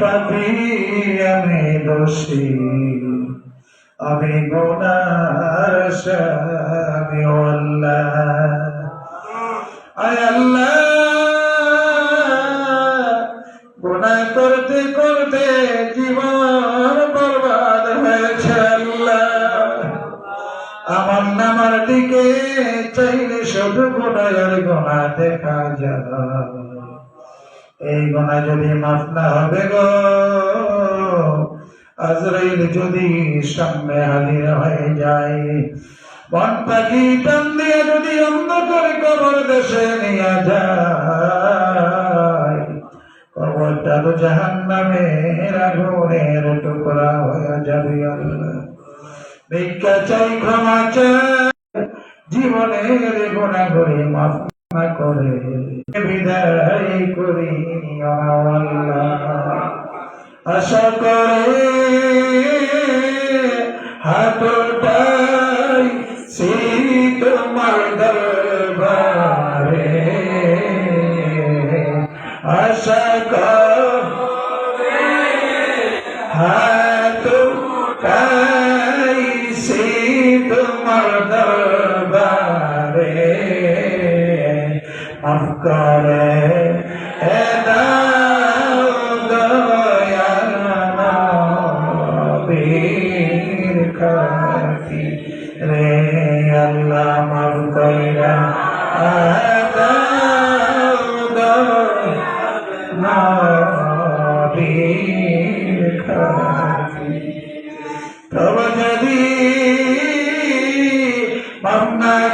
পাপি আমি দোষী। আমি গোনার স্বামী, ও আল্লাহ। আয় আল্লাহ। গুনাহ করতে করতে জীবন বরবাদ হয়েছে আল্লাহ। আমার নামার দিকে চাইলে শুধু গুণার গোনা দেখা যায়। এই গোনা যদি মাফ না হবে গো, আজরাইল যদি সামনে হাজির হয়ে যায় বন টান দিয়ে যদি কবর দেশে নিয়ে যায়? কবরটা তো জাহান নামে আগুনের টুকরা হয়ে যাবে ভিক্ষা চাই, ক্ষমা চাই, জীবনের গোনা করে মাফ না করে। বিদায়। আল্লাহ আশা করে হাতটাই সে তোমার দরবারে আশা করে হাতটাই সে তোমার দরবারে মাফ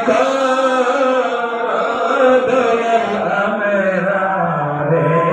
মামনা দয়াল মেরা রে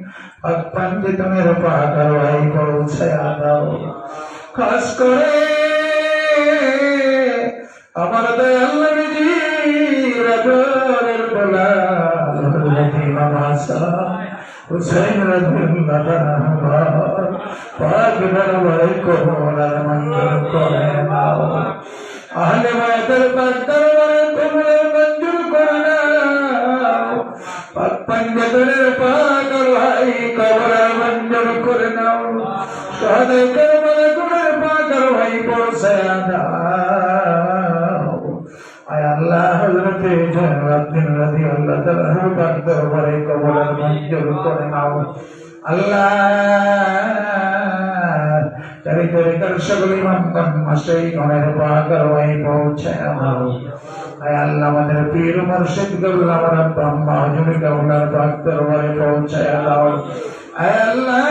পণ্ডিতনের পাক আরওয়াই পৌঁছায় দাও খাস করে আমার দয়াল নবীজির রাজের গোলাম হযরত ইমাম হাসান হুসাইন রাদিয়াল্লাহু তাআলা পাক দরবারে কবুলার মঞ্জুর করে নাও। আহলে বায়তের পাক দরবারে কবুলার মঞ্জুর করে ভাই কবুলার মঞ্জুর করে নাও। শাহাদে করবালা গুণের ভাই পৌঁছায় দাও আয় আল্লাহ হযরত জয়নুদ্দিন রাদিয়াল্লাহু তাআলা পাক দরবারে কবুলার মঞ্জুর করে নাও। আল্লাহ সকল ইমামগণ মাসেই গণের পাকার ওই পৌঁছায় নাও আয় আল্লাহ আমাদের পীর মুর্শিদ গৌল আমার ব্রহ্মা হুজুর গৌলার পাক দরবারে পৌঁছায় দাও আয় আল্লাহ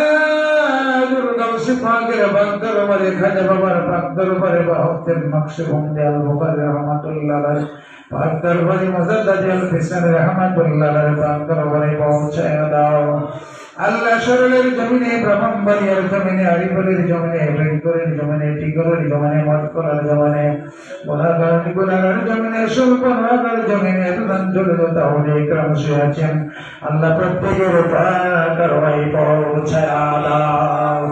দুর্গাউসি পাকের পাক দরবারে খাজা বাবার পাক দরবারে বাহতের মকসুম দেয়াল বুখারী রহমাতুল্লাহ আলাইহি পাক দরবারে মুজাদ্দাদ আল ফিসান রহমাতুল্লাহ আলাইহি পাক দরবারে পৌঁছায় আল্লাহ শরীরের জমিনে ব্রহ্মবাড়িয়ার জমিনে আরিফলের জমিনে বেঙ্গলের জমিনে টিগরের জমিনে মটকলার জমিনে গোলাগার গোলাগার জমিনে সুলপনাগার জমিনে এতদাঞ্চলে তাহলে ক্রম আছেন। আল্লাহ প্রত্যেকের পাকার পৌঁছায় আল্লাহ,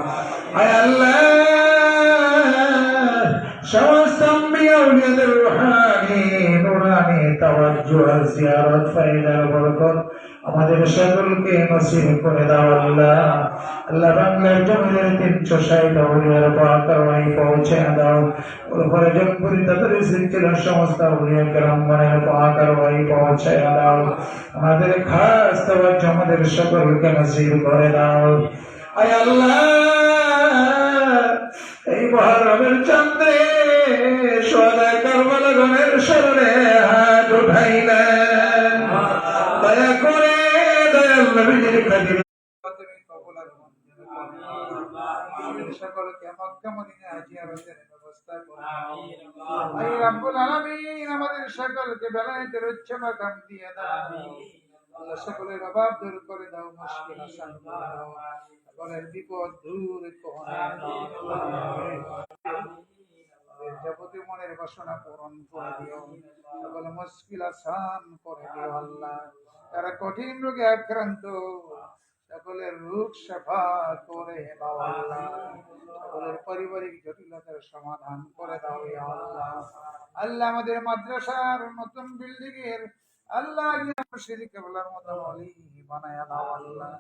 সমস্ত আম্বিয়া উলিয়াদের রুহানি বরকত আমাদের সকলকে নসিব করে দাও আল্লাহ। আল্লাহ বাংলার জমিনের তিনশো পৌঁছে দাও। উপরে জনপুরি তাদের সিলসিল সমস্ত উলিয়া গ্রামগণের পাকাওয়াই পৌঁছে দাও। আমাদের খাস আমাদের সকলকে নসিব করে দাও। আয় আল্লাহ, এই মহরমের চন্দ্রে সোদা কারবালা স্মরণে হাত উঠাইলেন দয়া করে দয়াল নবীজির। আমাদের সকলকে বেলায়েতের উচ্চ মাকাম দিয়ে দাও। সকলের অভাব দূর করে দাও মুশকিল আসান দাও। সকলের বিপদ দূর করে দাও। যাবতীয় মনের বাসনা পূরণ করে দিও। সকল মুশকিল আসান করে দিও আল্লাহ। যারা কঠিন রোগে আক্রান্ত, সকলের রোগ সাফা করে দাও আল্লাহ। সকলের পারিবারিক জটিলতার সমাধান করে দাও আল্লাহ। আল্লাহ আমাদের মাদ্রাসার নতুন বিল্ডিং এর আল্লাহ মসজিদ কেবলার মতো বানায়া দাও আল্লাহ।